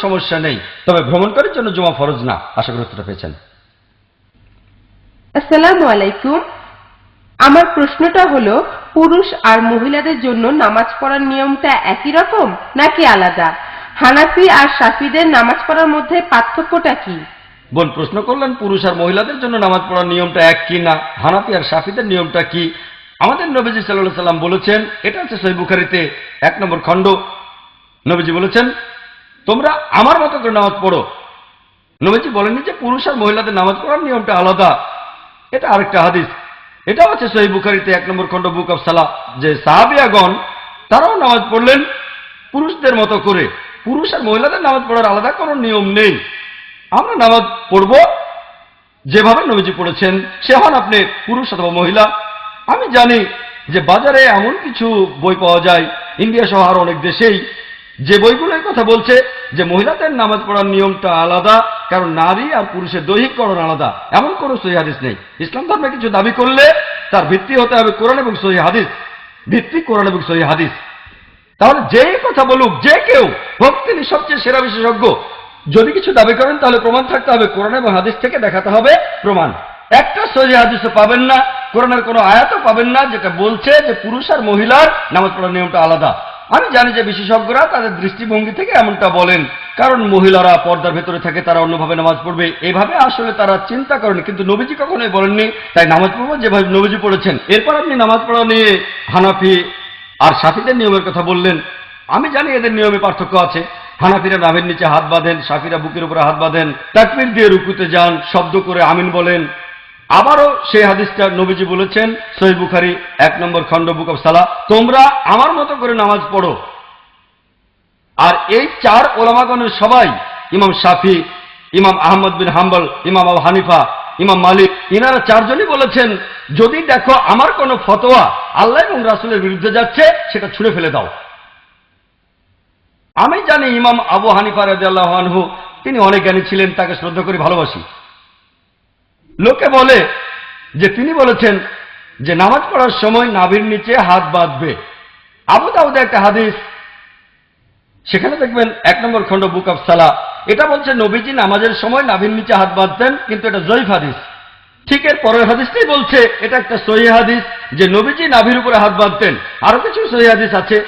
সমস্যা নেই। তবে ভ্রমণকারীর জন্য জমা ফরজ না আশা করি উত্তরটা পেয়েছেন। আসসালামু আলাইকুম। আমার প্রশ্নটা হলো পুরুষ আর মহিলাদের জন্য নামাজ পড়ার নিয়মটা একই রকম নাকি আলাদা? হানাফি আর সাফিদের নামাজ পড়ার মধ্যে পার্থক্যটা কি? বোন প্রশ্ন করলেন পুরুষ আর মহিলাদের জন্য নামাজ পড়ার নিয়মটা এক কি না? হানাফি আর সাফিদের নিয়মটা কি? আমাদের নবীজি সাল্লাহ সাল্লাম বলেছেন এটা হচ্ছে সই বুখারিতে এক নম্বর খণ্ড। নবীজি বলেছেন তোমরা আমার মতো করে নামাজ পড়ো। নবীজি বলেননি যে পুরুষ আর মহিলাদের নামাজ পড়ার নিয়মটা আলাদা। এটা আরেকটা হাদিস। এটাও আছে সহি বুখারিতে, এক নম্বর খণ্ড, বুক অফ সালা যে সাহাবিয়াগণ, তারাও নামাজ পড়লেন পুরুষদের মতো করে। পুরুষ আর মহিলাদের নামাজ পড়ার আলাদা কোনো নিয়ম নেই। আমরা নামাজ পড়ব যেভাবে নবীজি পড়েছেন, সে হন আপনি পুরুষ অথবা মহিলা। আমি জানি যে বাজারে এমন কিছু বই পাওয়া যায়। ইন্ডিয়া সহ আরও অনেক দেশেই যে বইগুলোর কথা বলছে যে মহিলাদের নামাজ পড়ার নিয়মটা আলাদা, কারণ নারী আর পুরুষের দৈহিককরণ আলাদা। এমন কোনো সহি হাদিস নেই। ইসলাম ধর্মে কিছু দাবি করলে তার ভিত্তি হতে হবে কোরআন এবং সহি হাদিস। ভিত্তি কোরআন এবং সহি হাদিস। তাহলে যে কথা বলুক, যে কেউ, হোক তিনি সবচেয়ে সেরা বিশেষজ্ঞ, যদি কিছু দাবি করেন, তাহলে প্রমাণ থাকতে হবে, কোরআন এবং হাদিস থেকে দেখাতে হবে প্রমাণ। একটা সহি হাদিসও পাবেন না, কোরআনের কোনো আয়াতও পাবেন না, যেটা বলছে যে পুরুষ আর মহিলার নামাজ পড়ার নিয়মটা আলাদা। আমি জানি যে বিশেষজ্ঞরা তাদের দৃষ্টিভঙ্গি থেকে এমনটা বলেন, কারণ মহিলারা পর্দার ভেতরে থাকে তারা অন্যভাবে নামাজ পড়বে। এভাবে আসলে তারা চিন্তা করেন, কিন্তু নবীজি কখনোই বলেননি, তাই নামাজ পড়ব যেভাবে নবীজি পড়েছেন। এরপর আপনি নামাজ পড়া নিয়ে হানাফি আর সাথীদের নিয়মের কথা বললেন। আমি জানি এদের নিয়মে পার্থক্য আছে। হানাফিরা নামের নিচে হাত বাঁধেন, সাফিরা বুকের উপরে হাত বাঁধেন, তাকবির দিয়ে রুকুতে যান, শব্দ করে আমিন বলেন। আবারও সেই হাদিসটা নবীজি বলেছেন, সহি বুখারি এক নম্বর খণ্ড বুক অফ সালা তোমরা আমার মতো করে নামাজ পড়ো। আর এই চার ওলামাগণের সবাই, ইমাম শাফি, ইমাম আহমদ বিন হাম্বল, ইমাম আবু হানিফা, ইমাম মালিক, ইনারা চারজনই বলেছেন, যদি দেখো আমার কোনো ফতোয়া আল্লাহ এবং রাসুলের বিরুদ্ধে যাচ্ছে, সেটা ছুঁড়ে ফেলে দাও। আমি জানি ইমাম আবু হানিফা আনহু, তিনি অনেক জ্ঞানী ছিলেন, তাকে শ্রদ্ধা করে ভালোবাসি। লোকে বলে যে তিনি বলেছেন যে নামাজ পড়ার সময় নাভির নিচে হাত বাঁধবে। আবু দাউদে একটা হাদিস। সেখানে দেখবেন এক নম্বর খণ্ড, বুক অফ সালা এটা বলছে, নবীজি নামাজের সময় নাভির নিচে হাত বাঁধতেন, কিন্তু এটা জয়ীফ হাদিস। ঠিক এর পরের হাদিসটাই বলছে, এটা একটা সহি হাদিস যে নবীজি নাভির উপরে হাত বাঁধতেন। আরও কিছু সহি হাদিস আছে।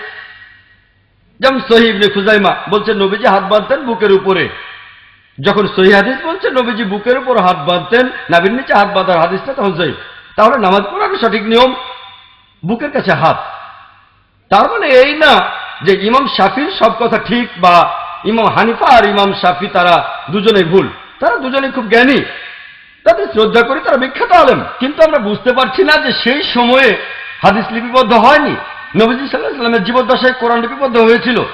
যেমন সহিবনে খুজাইমা বলছে, নবীজি হাত বাঁধতেন বুকের উপরে। যখন সহি হাদিস বলছে নবীজি বুকের উপর হাত বাঁধতেন নাভির নিচে হাত বাঁধার হাদিসটা তখন জয়ীফ তাহলে নামাজ পড়ার সঠিক নিয়ম, বুকের কাছে হাত। তার মানে এই না যে ইমাম শাফির সব কথা ঠিক বা ইমাম হানিফা আর ইমাম শাফি তারা দুজনেই ভুল। তারা দুজনেই খুব জ্ঞানী। তাদের শ্রদ্ধা করি তারা বিখ্যাত আলেম। কিন্তু আমরা বুঝতে পারছি না যে সেই সময়ে হাদিস লিপিবদ্ধ হয়নি। নবীজি সাল্লাহ সাল্লামের জীবদ্দশায় কোরআন লিপিবদ্ধ হয়েছিল।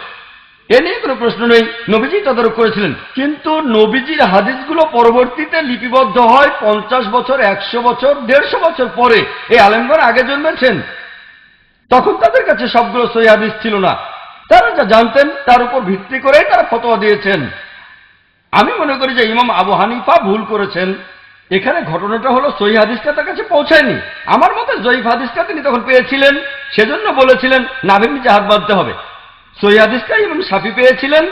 এ নিয়ে কোনো প্রশ্ন নেই। নবীজি তদারক করেছিলেন। কিন্তু নবীজির হাদিসগুলো পরবর্তীতে লিপিবদ্ধ হয় পঞ্চাশ বছর, একশো বছর, দেড়শো বছর পরে। এই আলেমগণ আগে জন্মেছেন। তখন তাদের কাছে সবগুলো সহি হাদিস ছিল না। তারা যা জানতেন তার উপর ভিত্তি করে তারা ফতোয়া দিয়েছেন। আমি মনে করি যে ইমাম আবু হানিফা ভুল করেছেন। এখানে ঘটনাটা হলো সহি হাদিসটা তার কাছে পৌঁছায়নি। আমার মতে জয়ীফ হাদিসটা তিনি তখন পেয়েছিলেন। সেজন্য বলেছিলেন, নাভির নিচে হাত বাঁধতে হবে। সহি হাদিসটা ইমাম সাফি পেয়েছিলেন।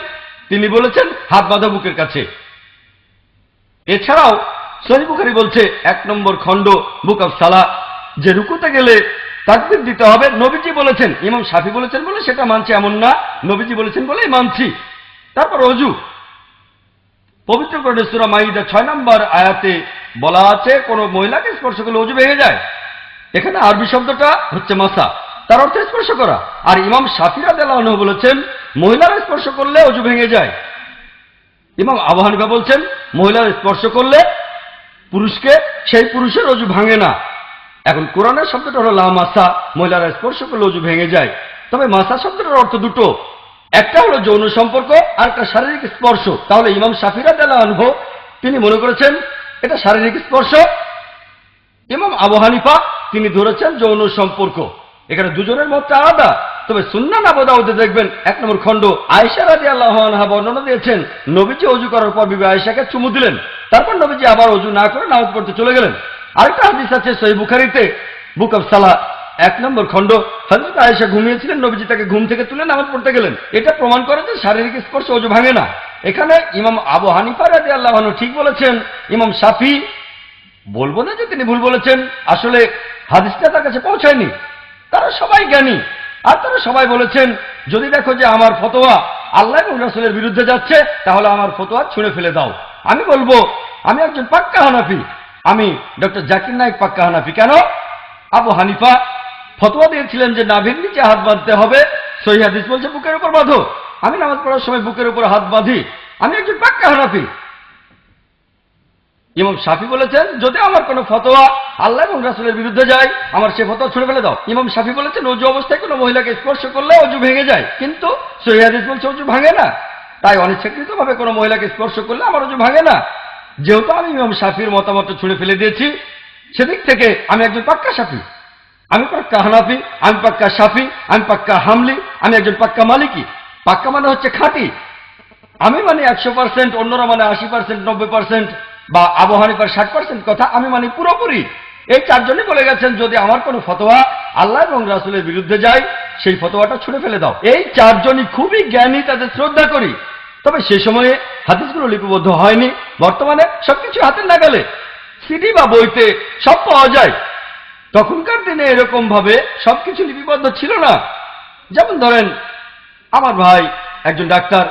তিনি বলেছেন, হাত বাঁধা বুকের কাছে। এছাড়াও সহি বুখারি বলছে, এক নম্বর খণ্ড, বুক অফ সালা, যে রুকুতে গেলে তাকবির দিতে হবে। নবীজি বলেছেন, ইমাম সাফি বলেছেন বলে সেটা মানছি, এমন না। নবীজি বলেছেন বলেই মানছি। তারপর অজু। পবিত্র সুরা মাইদা ছয় নম্বর আয়াতে বলা আছে, কোন মহিলাকে স্পর্শ করলে অজু ভেঙে যায়। এখানে আরবি শব্দটা হচ্ছে মাসা। তার অর্থ স্পর্শ করা। আর ইমাম সাফিরা দেলাহ বলেছেন, মহিলারা স্পর্শ করলে অজু ভেঙে যায়। ইমাম আবু বলছেন, মহিলারা স্পর্শ করলে পুরুষকে সেই পুরুষের অজু ভাঙে না। এখন কোরআনের শব্দটা হলো লা মাসা, মহিলারা স্পর্শ করলে অজু ভেঙে যায়। তবে মাসা শব্দটার অর্থ দুটো। একটা হলো যৌন সম্পর্ক, আর একটা শারীরিক স্পর্শ। তাহলে ইমাম সাফিরা দেলা আনহো, তিনি মনে করেছেন, এটা শারীরিক স্পর্শ। ইমাম আবু হানিফা, তিনি ধরেছেন যৌন সম্পর্ক। এখানে দুজনের মতটা আলাদা। তবে সুন্নান আবদাউদে দেখবেন, এক নম্বর খণ্ড, আয়েশা রাজি আল্লাহ বর্ণনা দিয়েছেন, নবীজি অজু করার পর বিবি আয়েশাকে চুমু দিলেন। তারপর নবীজি আবার অজু না করে নামাজ পড়তে চলে গেলেন। আরেকটা হাদিস আছে সহি বুখারিতে, বুক অফ সালা এক নম্বর খণ্ড হজরত আয়েশা ঘুমিয়েছিলেন, নবীজি তাকে ঘুম থেকে তুলে নামাজ পড়তে গেলেন। এটা প্রমাণ করে যে শারীরিক স্পর্শ অজু ভাঙে না। এখানে ইমাম আবু হানিফা রাজি আল্লাহ ঠিক বলেছেন, ইমাম সাফি বলব না যে তিনি ভুল বলেছেন, আসলে হাদিসটা তার কাছে পৌঁছায়নি। তারা সবাই জ্ঞানী। আর তারা সবাই বলেছেন, যদি দেখো যে আমার ফতোয়া আল্লাহ এবং রাসুলের বিরুদ্ধে যাচ্ছে, তাহলে আমার ফতোয়া ছুঁড়ে ফেলে দাও। আমি বলব, আমি একজন পাক্কা হানাফি। আমি ডক্টর জাকির নাইক পাক্কা হানাফি। কেন? আবু হানিফা ফতোয়া দিয়েছিলেন যে নাভির নিচে হাত বাঁধতে হবে, সহি বলছে বুকের উপর বাঁধো। আমি নামাজ পড়ার সময় বুকের উপর হাত বাঁধি। আমি একজন পাক্কা হানাফি। ইমাম শাফি বলেছেন, যদি আমার কোনো ফতোয়া আল্লাহ এবং রাসুলের বিরুদ্ধে যায়, আমার সে ফতোয়া ছুড়ে ফেলে দাও। ইমাম শাফি বলেছেন, অজু অবস্থায় কোনো মহিলাকে স্পর্শ করলে অজু ভেঙে যায়, কিন্তু সহিদিস বলছে অজু ভাঙে না। তাই অনিচ্ছাকৃতভাবে কোনো মহিলাকে স্পর্শ করলে আমার অজু ভাঙে না। যেহেতু আমি ইমাম শাফির মতামত ছুড়ে ফেলে দিয়েছি, সেদিক থেকে আমি একজন পাক্কা শাফি। আমি পাক্কা হানাফি, আমি পাক্কা শাফি, আমি পাক্কা হামলি, আমি একজন পাক্কা মালিকি। পাক্কা মানে হচ্ছে খাঁটি। আমি মানে একশো পার্সেন্ট অন্যরা মানে আশি পার্সেন্ট নব্বই পার্সেন্ট বা আবহানিপার ষাট পার্সেন্ট কথা আমি মানে পুরোপুরি। এই চারজনই বলে গেছেন, যদি আমার কোনো ফতোয়া আল্লাহ এবং রাসুলের বিরুদ্ধে যায়, সেই ফতোয়াটা ছুঁড়ে ফেলে দাও। এই চারজনই খুবই জ্ঞানী, তাদের শ্রদ্ধা করি। তবে সে সময়ে হাদিসগুলো লিপিবদ্ধ হয়নি। বর্তমানে সবকিছু হাতের নাগালে। সিডি বা বইতে সব পাওয়া যায়। তখনকার দিনে এরকম ভাবে সবকিছু লিপিবদ্ধ ছিল না। যেমন ধরেন, আমার ভাই একজন ডাক্তার,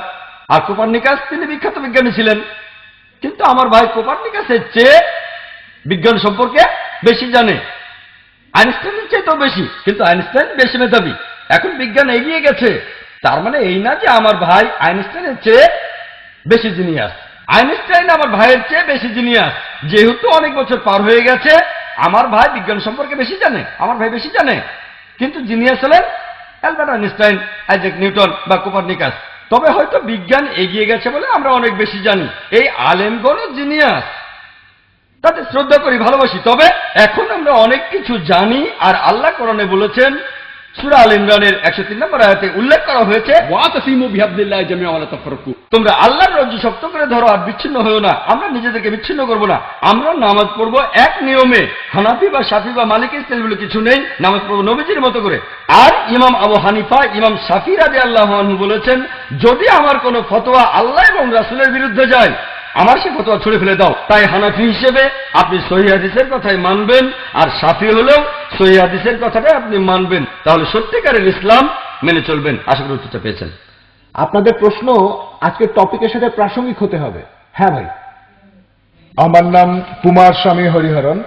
আর কোপার্নিকাস, তিনি বিখ্যাত বিজ্ঞানী ছিলেন। কিন্তু আমার ভাই কোপার্নিকাসের চেয়ে বিজ্ঞান সম্পর্কে বেশি জানে। আইনস্টাইনের চেয়ে তো বেশি, কিন্তু আইনস্টাইন বেশি মেধাবী। এখন বিজ্ঞান এগিয়ে গেছে। তার মানে এই না যে আমার ভাই আইনস্টাইনের চেয়ে বেশি জিনিয়াস। আইনস্টাইন আমার ভাইয়ের চেয়ে বেশি জিনিয়াস। যেহেতু অনেক বছর পার হয়ে গেছে, আমার ভাই বিজ্ঞান সম্পর্কে বেশি জানে, আমার ভাই বেশি জানে। কিন্তু জিনিয়াস হলেন অ্যালবার্ট আইনস্টাইন, আইজাক নিউটন বা কোপার্নিকাস। তবে হয়তো বিজ্ঞান এগিয়ে গেছে বলে আমরা অনেক বেশি জানি। এই আলেমগণ জিনিয়াস। তাতে শ্রদ্ধা করি, ভালোবাসি। তবে এখন আমরা অনেক কিছু জানি আর আল্লাহ করণে বলেছেন সুরা আল ইমরানের একশো তিন নম্বর আয়াতে উল্লেখ করা হয়েছে ওয়াতাসিমু বিহাবদিল্লাহ জামিআ ওয়ালা তাফাররাকু। তোমরা আল্লাহর রজ্জু শক্ত করে ধরো আর বিচ্ছিন্ন হয়েও না। আমরা নিজেদেরকে বিচ্ছিন্ন করব না। আমরা নামাজ পড়ব এক নিয়মে। হানাফি বা সাফি বা মালিক ইসলাম কিছু নেই। নামাজ পড়ব নবীজির মতো করে। আর ইমাম আবু হানিফা ইমাম সাফি রাজি আল্লাহ বলেছেন যদি আমার কোনো ফতোয়া আল্লাহ এবং রাসুলের বিরুদ্ধে যায় আমার সে ফতোয়া ছুড়ে ফেলে দাও। তাই হানাফি হিসেবে আপনি সহি হাদিসের কথাই মানবেন আর সাফি হলেও সহি হাদিসের কথাটাই আপনি মানবেন। তাহলে সত্যিকারের ইসলাম মেনে চলবেন। আশা করি উত্তরটা পেয়েছেন। আপনাদের প্রশ্ন আজকের টপিকের সাথে প্রাসঙ্গিক হতে হবে। হ্যাঁ ভাই। আমার নাম কুমার স্বামী হরিহরন